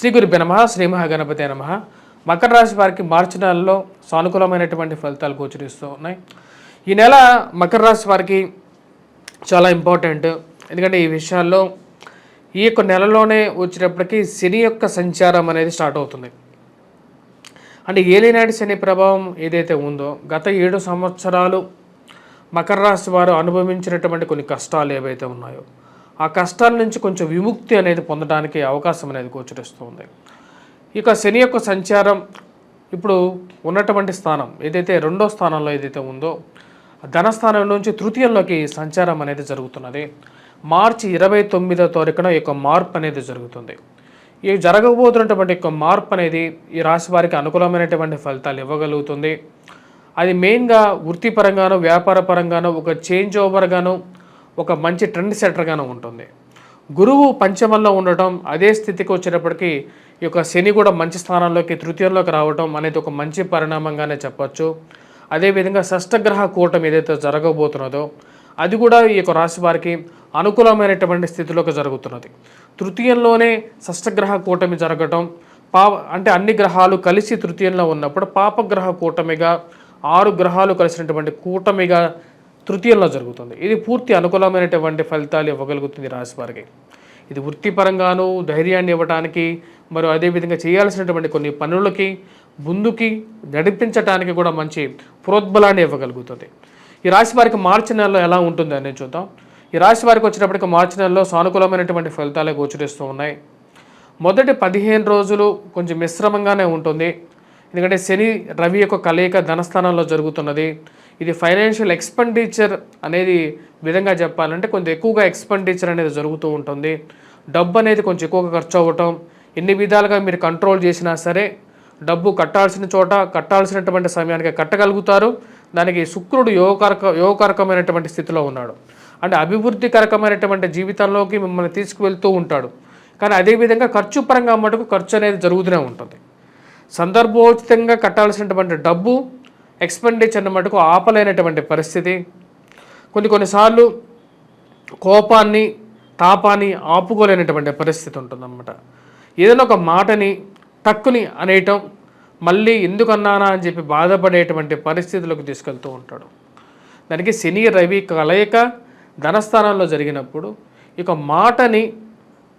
శ్రీ గురుభ్య నమ శ్రీ మహాగణపతి నమ. మకర రాశి వారికి మార్చి నెలలో సానుకూలమైనటువంటి ఫలితాలు గోచరిస్తూ ఉన్నాయి. ఈ నెల మకర రాశి వారికి చాలా ఇంపార్టెంట్. ఎందుకంటే ఈ విషయాల్లో ఈ యొక్క నెలలోనే వచ్చేటప్పటికీ శని యొక్క సంచారం అనేది స్టార్ట్ అవుతుంది. అంటే ఏలినాటి శని ప్రభావం ఏదైతే ఉందో గత ఏడు సంవత్సరాలు మకర రాశి వారు అనుభవించినటువంటి కొన్ని కష్టాలు ఏవైతే ఉన్నాయో ఆ కష్టాల నుంచి కొంచెం విముక్తి అనేది పొందడానికి అవకాశం అనేది గోచరిస్తుంది. ఇక శని యొక్క సంచారం ఇప్పుడు ఉన్నటువంటి స్థానం ఏదైతే రెండో స్థానంలో ఏదైతే ఉందో ధనస్థానం నుంచి తృతీయంలోకి సంచారం అనేది జరుగుతున్నది. మార్చి ఇరవై తొమ్మిదో తారీఖున ఈ యొక్క మార్పు అనేది జరుగుతుంది. ఈ జరగబోతున్నటువంటి యొక్క మార్పు అనేది ఈ రాశి వారికి అనుకూలమైనటువంటి ఫలితాలు ఇవ్వగలుగుతుంది. అది మెయిన్గా వృత్తిపరంగానో వ్యాపార పరంగాను ఒక చేంజ్ ఓవర్గానో ఒక మంచి ట్రెండ్ సెట్టర్గానే ఉంటుంది. గురువు పంచమంలో ఉండటం అదే స్థితికి వచ్చేటప్పటికి ఈ యొక్క శని కూడా మంచి స్థానంలోకి తృతీయంలోకి రావటం అనేది ఒక మంచి పరిణామంగానే చెప్పచ్చు. అదేవిధంగా షష్టగ్రహ కూటమి ఏదైతే జరగబోతున్నదో అది కూడా ఈ యొక్క రాశి వారికి అనుకూలమైనటువంటి స్థితిలోకి జరుగుతున్నది. తృతీయంలోనే షష్టగ్రహ కూటమి జరగటం పా అంటే అన్ని గ్రహాలు కలిసి తృతీయంలో ఉన్నప్పుడు పాపగ్రహ కూటమిగా ఆరు గ్రహాలు కలిసినటువంటి కూటమిగా తృతీయంలో జరుగుతుంది. ఇది పూర్తి అనుకూలమైనటువంటి ఫలితాలు ఇవ్వగలుగుతుంది రాశివారికి. ఇది వృత్తిపరంగాను ధైర్యాన్ని ఇవ్వడానికి మరియు అదేవిధంగా చేయాల్సినటువంటి కొన్ని పనులకి ముందుకి నడిపించడానికి కూడా మంచి ప్రోద్బలాన్ని ఇవ్వగలుగుతుంది. ఈ రాశి వారికి మార్చి నెలలో ఎలా ఉంటుంది అనేది చూద్దాం. ఈ రాశి వారికి వచ్చేటప్పటికి మార్చి నెలలో సానుకూలమైనటువంటి ఫలితాలే గోచరిస్తూ ఉన్నాయి. మొదటి పదిహేను రోజులు కొంచెం మిశ్రమంగానే ఉంటుంది. ఎందుకంటే శని రవి యొక్క కలయిక ధనస్థానంలో జరుగుతున్నది. ఇది ఫైనాన్షియల్ ఎక్స్పెండిచర్ అనేది విధంగా చెప్పాలంటే కొంచెం ఎక్కువగా ఎక్స్పెండిచర్ అనేది జరుగుతూ ఉంటుంది. డబ్బు అనేది కొంచెం ఎక్కువగా ఖర్చు అవ్వటం ఎన్ని విధాలుగా మీరు కంట్రోల్ చేసినా సరే డబ్బు కట్టాల్సిన చోట కట్టాల్సినటువంటి సమయానికి కట్టగలుగుతారు. దానికి శుక్రుడు యోగకారక యోగకారకమైనటువంటి స్థితిలో ఉన్నాడు. అంటే అభివృద్ధికరకమైనటువంటి జీవితంలోకి మిమ్మల్ని తీసుకువెళ్తూ ఉంటాడు. కానీ అదేవిధంగా ఖర్చు పరంగా మటుకు ఖర్చు అనేది జరుగుతూనే ఉంటుంది. సందర్భోచితంగా కట్టాల్సినటువంటి డబ్బు ఎక్స్పెండిచర్ని మటుకు ఆపలేనటువంటి పరిస్థితి. కొన్ని కొన్నిసార్లు కోపాన్ని తాపాన్ని ఆపుకోలేనటువంటి పరిస్థితి ఉంటుందన్నమాట. ఏదైనా ఒక మాటని టక్కుని అనేయటం మళ్ళీ ఎందుకన్నానా అని చెప్పి బాధపడేటువంటి పరిస్థితులకు తీసుకెళ్తూ ఉంటాడు. దానికి శని రవి కలయిక ధనస్థానంలో జరిగినప్పుడు ఇక మాటని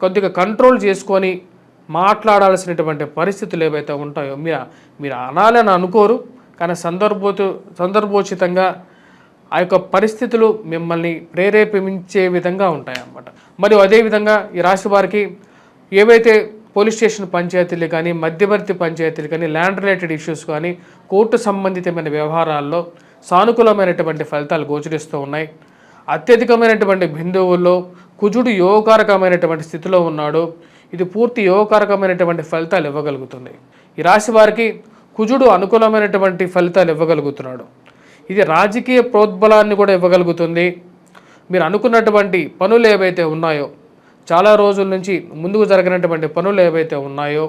కొద్దిగా కంట్రోల్ చేసుకొని మాట్లాడాల్సినటువంటి పరిస్థితులు ఏవైతే ఉంటాయో మీరు మీరు అనాలని అనుకోరు. కానీ సందర్భోతు సందర్భోచితంగా ఆ యొక్క పరిస్థితులు మిమ్మల్ని ప్రేరేపించే విధంగా ఉంటాయి అన్నమాట మరియు అదేవిధంగా ఈ రాశి వారికి ఏవైతే పోలీస్ స్టేషన్ పంచాయతీలు కానీ మధ్యవర్తి పంచాయతీలు కానీ ల్యాండ్ రిలేటెడ్ ఇష్యూస్ కానీ కోర్టు సంబంధితమైన వ్యవహారాల్లో సానుకూలమైనటువంటి ఫలితాలు గోచరిస్తూ ఉన్నాయి. అత్యధికమైనటువంటి బిందువుల్లో కుజుడు యోగకారకమైనటువంటి స్థితిలో ఉన్నాడు. ఇది పూర్తి యోగకారకమైనటువంటి ఫలితాలు ఇవ్వగలుగుతుంది. ఈ రాశి వారికి కుజుడు అనుకూలమైనటువంటి ఫలితాలు ఇవ్వగలుగుతున్నాడు. ఇది రాజకీయ ప్రోద్బలాన్ని కూడా ఇవ్వగలుగుతుంది. మీరు అనుకున్నటువంటి పనులు ఏవైతే ఉన్నాయో చాలా రోజుల నుంచి ముందుకు జరగనటువంటి పనులు ఏవైతే ఉన్నాయో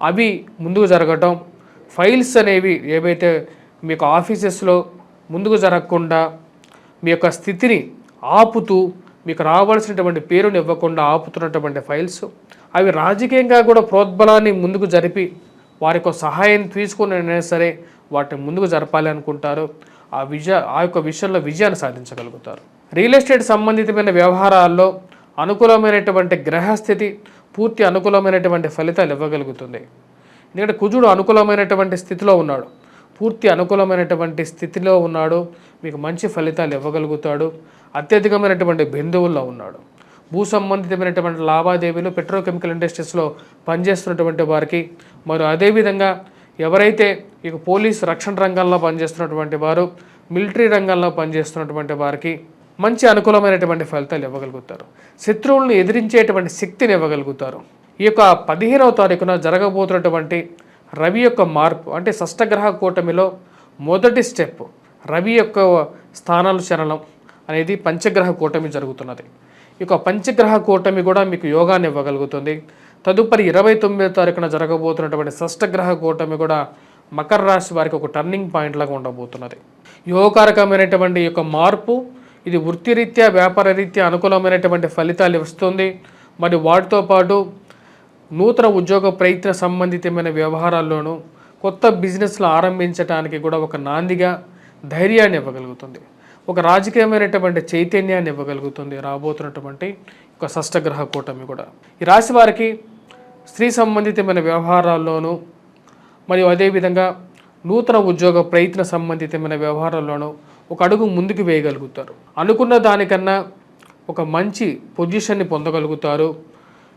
అవి ముందుకు జరగటం ఫైల్స్ అనేవి ఏవైతే మీకు ఆఫీసెస్లో ముందుకు జరగకుండా మీ యొక్క స్థితిని ఆపుతూ మీకు రావాల్సినటువంటి పేరుని ఇవ్వకుండా ఆపుతున్నటువంటి ఫైల్స్ అవి రాజకీయంగా కూడా ప్రోద్బలాన్ని ముందుకు జరిపి వారి యొక్క సహాయం తీసుకుని అయినా సరే వాటిని ముందుకు జరపాలి అనుకుంటారు. ఆ విజయ ఆ యొక్క విషయంలో విజయాన్ని సాధించగలుగుతారు. రియల్ ఎస్టేట్ సంబంధితమైన వ్యవహారాల్లో అనుకూలమైనటువంటి గ్రహస్థితి పూర్తి అనుకూలమైనటువంటి ఫలితాలు ఇవ్వగలుగుతుంది. ఎందుకంటే కుజుడు అనుకూలమైనటువంటి స్థితిలో ఉన్నాడు. పూర్తి అనుకూలమైనటువంటి స్థితిలో ఉన్నాడు. మీకు మంచి ఫలితాలు ఇవ్వగలుగుతాడు. అత్యధికమైనటువంటి బిందువుల్లో ఉన్నాడు. భూ సంబంధితమైనటువంటి లావాదేవీలు పెట్రోకెమికల్ ఇండస్ట్రీస్లో పనిచేస్తున్నటువంటి వారికి మరియు అదేవిధంగా ఎవరైతే ఇక పోలీస్ రక్షణ రంగంలో పనిచేస్తున్నటువంటి వారు మిలిటరీ రంగంలో పనిచేస్తున్నటువంటి వారికి మంచి అనుకూలమైనటువంటి ఫలితాలు ఇవ్వగలుగుతారు. శత్రువులను ఎదిరించేటువంటి శక్తిని ఇవ్వగలుగుతారు. ఈ యొక్క పదిహేనవ తారీఖున జరగబోతున్నటువంటి రవి యొక్క మార్పు అంటే షష్టగ్రహ కూటమిలో మొదటి స్టెప్ రవి యొక్క స్థానాలు చలనం అనేది పంచగ్రహ కూటమి జరుగుతున్నది. యొక్క పంచగ్రహ కూటమి కూడా మీకు యోగాన్ని ఇవ్వగలుగుతుంది. తదుపరి ఇరవై తొమ్మిదో తారీఖున జరగబోతున్నటువంటి షష్టగ్రహ కూటమి కూడా మకర రాశి వారికి ఒక టర్నింగ్ పాయింట్ లాగా ఉండబోతున్నది. యోగకారకమైనటువంటి ఈ యొక్క మార్పు ఇది వృత్తిరీత్యా వ్యాపార రీత్యా అనుకూలమైనటువంటి ఫలితాలు ఇస్తుంది. మరి వాటితో పాటు నూతన ఉద్యోగ ప్రయత్న సంబంధితమైన వ్యవహారాల్లోనూ కొత్త బిజినెస్లు ఆరంభించడానికి కూడా ఒక నాందిగా ధైర్యాన్ని ఇవ్వగలుగుతుంది. ఒక రాజకీయమైనటువంటి చైతన్యాన్ని ఇవ్వగలుగుతుంది రాబోతున్నటువంటి ఒక షష్టగ్రహ కూటమి కూడా. ఈ రాశి వారికి స్త్రీ సంబంధితమైన వ్యవహారాల్లోనూ మరియు అదేవిధంగా నూతన ఉద్యోగ ప్రయత్న సంబంధితమైన వ్యవహారాల్లోనూ ఒక అడుగు ముందుకు వేయగలుగుతారు. అనుకున్న దానికన్నా ఒక మంచి పొజిషన్ని పొందగలుగుతారు.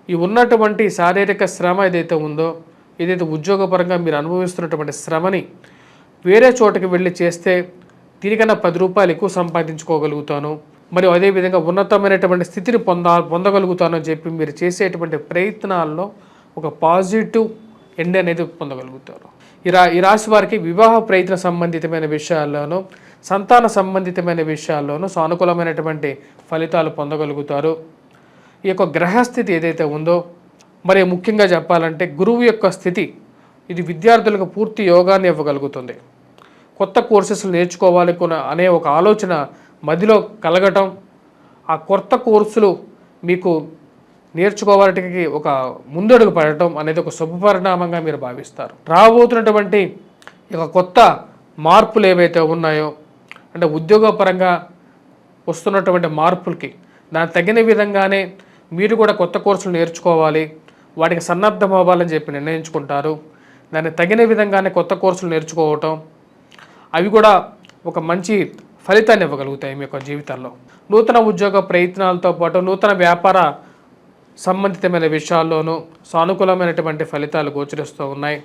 ఈ ఉన్నటువంటి శారీరక శ్రమ ఏదైతే ఉందో ఏదైతే ఉద్యోగపరంగా మీరు అనుభవిస్తున్నటువంటి శ్రమని వేరే చోటకి వెళ్ళి చేస్తే దీనికన్నా పది రూపాయలు ఎక్కువ సంపాదించుకోగలుగుతాను. మరియు అదేవిధంగా ఉన్నతమైనటువంటి స్థితిని పొంద పొందగలుగుతాను అని చెప్పి మీరు చేసేటువంటి ప్రయత్నాల్లో ఒక పాజిటివ్ ఎండ్ అనేది పొందగలుగుతారు. ఈ రా ఈ రాశి వారికి వివాహ ప్రయత్న సంబంధితమైన విషయాల్లోనూ సంతాన సంబంధితమైన విషయాల్లోనూ సానుకూలమైనటువంటి ఫలితాలు పొందగలుగుతారు. ఈ యొక్క గ్రహస్థితి ఏదైతే ఉందో మరి ముఖ్యంగా చెప్పాలంటే గురువు యొక్క స్థితి ఇది విద్యార్థులకు పూర్తి యోగాన్ని ఇవ్వగలుగుతుంది. కొత్త కోర్సెస్లు నేర్చుకోవాలి అనే ఒక ఆలోచన మదిలో కలగటం ఆ కొత్త కోర్సులు మీకు నేర్చుకోవడానికి ఒక ముందడుగు పడటం అనేది ఒక శుభపరిణామంగా మీరు భావిస్తారు. రాబోతున్నటువంటి ఒక కొత్త మార్పులు ఏవైతే ఉన్నాయో అంటే ఉద్యోగపరంగా వస్తున్నటువంటి మార్పులకి దానికి తగిన విధంగానే మీరు కూడా కొత్త కోర్సులు నేర్చుకోవాలి వాటికి సన్నద్ధం అవ్వాలని చెప్పి నిర్ణయించుకుంటారు. దానికి తగిన విధంగానే కొత్త కోర్సులు నేర్చుకోవటం అవి కూడా ఒక మంచి ఫలితాన్ని ఇవ్వగలుగుతాయి మీ యొక్క జీవితంలో నూతన ఉద్యోగ ప్రయత్నాలతో పాటు నూతన వ్యాపార సంబంధితమైన విషయాల్లోనూ సానుకూలమైనటువంటి ఫలితాలు గోచరిస్తూ ఉన్నాయి.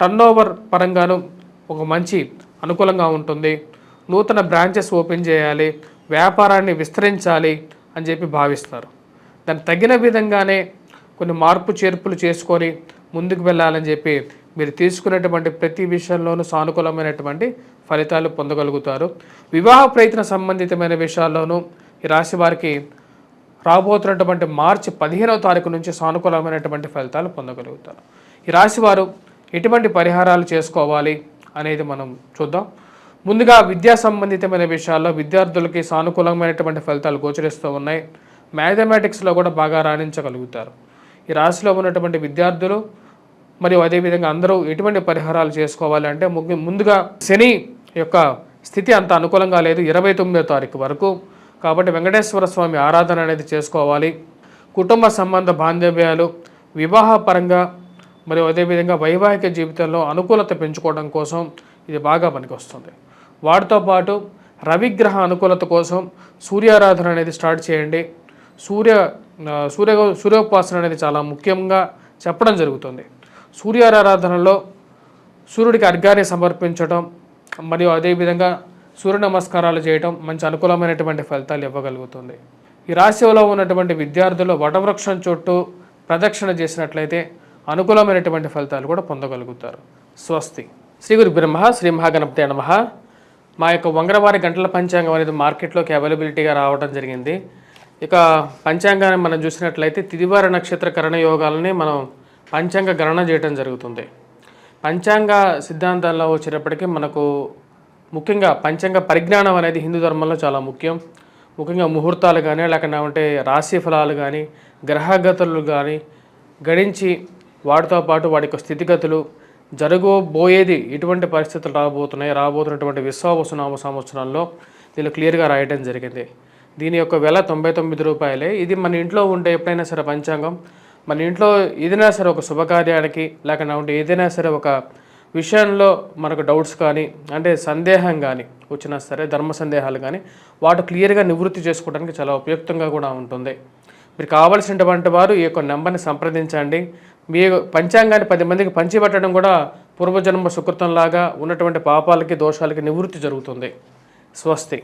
టర్నోవర్ పరంగాను ఒక మంచి అనుకూలంగా ఉంటుంది. నూతన బ్రాంచెస్ ఓపెన్ చేయాలి వ్యాపారాన్ని విస్తరించాలి అని చెప్పి భావిస్తారు. దానికి తగిన విధంగానే కొన్ని మార్పు చేర్పులు చేసుకొని ముందుకు వెళ్ళాలని చెప్పి మీరు తీసుకునేటువంటి ప్రతి విషయంలోనూ సానుకూలమైనటువంటి ఫలితాలు పొందగలుగుతారు. వివాహ ప్రయత్న సంబంధితమైన విషయాల్లోనూ ఈ రాశి వారికి రాబోతున్నటువంటి మార్చి పదిహేనవ తారీఖు నుంచి సానుకూలమైనటువంటి ఫలితాలు పొందగలుగుతారు. ఈ రాశి వారు ఎటువంటి పరిహారాలు చేసుకోవాలి అనేది మనం చూద్దాం. ముందుగా విద్యా సంబంధితమైన విషయాల్లో విద్యార్థులకి సానుకూలమైనటువంటి ఫలితాలు గోచరిస్తూ ఉన్నాయి. మ్యాథమెటిక్స్లో కూడా బాగా రాణించగలుగుతారు. ఈ రాశిలో ఉన్నటువంటి విద్యార్థులు మరియు అదేవిధంగా అందరూ ఎటువంటి పరిహారాలు చేసుకోవాలి అంటే ముందుగా శని యొక్క స్థితి అంత అనుకూలంగా లేదు. ఇరవై తొమ్మిదో తారీఖు వరకు. కాబట్టి వెంకటేశ్వర స్వామి ఆరాధన అనేది చేసుకోవాలి. కుటుంబ సంబంధ బాంధవ్యాలు వివాహ పరంగా మరియు అదేవిధంగా వైవాహిక జీవితంలో అనుకూలత పెంచుకోవడం కోసం ఇది బాగా పనికొస్తుంది. వాటితో పాటు రవిగ్రహ అనుకూలత కోసం సూర్యారాధన అనేది స్టార్ట్ చేయండి. సూర్య సూర్య సూర్యోపాసన అనేది చాలా ముఖ్యంగా చెప్పడం జరుగుతుంది. సూర్యారాధనలో సూర్యుడికి అర్ఘాన్ని సమర్పించడం మరియు అదేవిధంగా సూర్య నమస్కారాలు చేయటం మంచి అనుకూలమైనటువంటి ఫలితాలు ఇవ్వగలుగుతుంది. ఈ రాశిలో ఉన్నటువంటి విద్యార్థులు వటవృక్షం చుట్టూ ప్రదక్షిణ చేసినట్లయితే అనుకూలమైనటువంటి ఫలితాలు కూడా పొందగలుగుతారు. స్వస్తి. శ్రీ గురు బ్రహ్మ శ్రీ మహాగణపతి నమ. మా యొక్క వంగరవారి గంటల పంచాంగం అనేది మార్కెట్లోకి అవైలబిలిటీగా రావడం జరిగింది. ఇక పంచాంగాన్ని మనం చూసినట్లయితే తిదివార నక్షత్ర కరణ యోగాలని మనం పంచాంగ గణన చేయడం జరుగుతుంది. పంచాంగ సిద్ధాంతాల్లో వచ్చేటప్పటికీ మనకు ముఖ్యంగా పంచాంగ పరిజ్ఞానం అనేది హిందూ ధర్మంలో చాలా ముఖ్యం. ముఖ్యంగా ముహూర్తాలు కానీ లేకపోతే రాశి ఫలాలు కానీ గ్రహగతులు కానీ గణించి వాటితో పాటు వాటి యొక్క స్థితిగతులు జరగబోయేది ఎటువంటి పరిస్థితులు రాబోతున్నాయి. రాబోతున్నటువంటి విశ్వావసనామ సంవత్సరంలో దీనిలో క్లియర్గా రాయడం జరిగింది. దీని యొక్క వెల తొంభై తొమ్మిది రూపాయలే. ఇది మన ఇంట్లో ఉంటే ఎప్పుడైనా సరే పంచాంగం మన ఇంట్లో ఏదైనా సరే ఒక శుభకార్యానికి లేకపోతే ఏదైనా సరే ఒక విషయంలో మనకు డౌట్స్ కానీ అంటే సందేహం కానీ వచ్చినా సరే ధర్మ సందేహాలు కానీ వాటి క్లియర్గా నివృత్తి చేసుకోవడానికి చాలా ఉపయుక్తంగా కూడా ఉంటుంది. మీరు కావలసినటువంటి వారు ఈ యొక్క నెంబర్ని సంప్రదించండి. మీ పంచాంగాన్ని పది మందికి పంచిపెట్టడం కూడా పూర్వజన్మ సుకృతంలాగా ఉన్నటువంటి పాపాలకి దోషాలకి నివృత్తి జరుగుతుంది. స్వస్తి.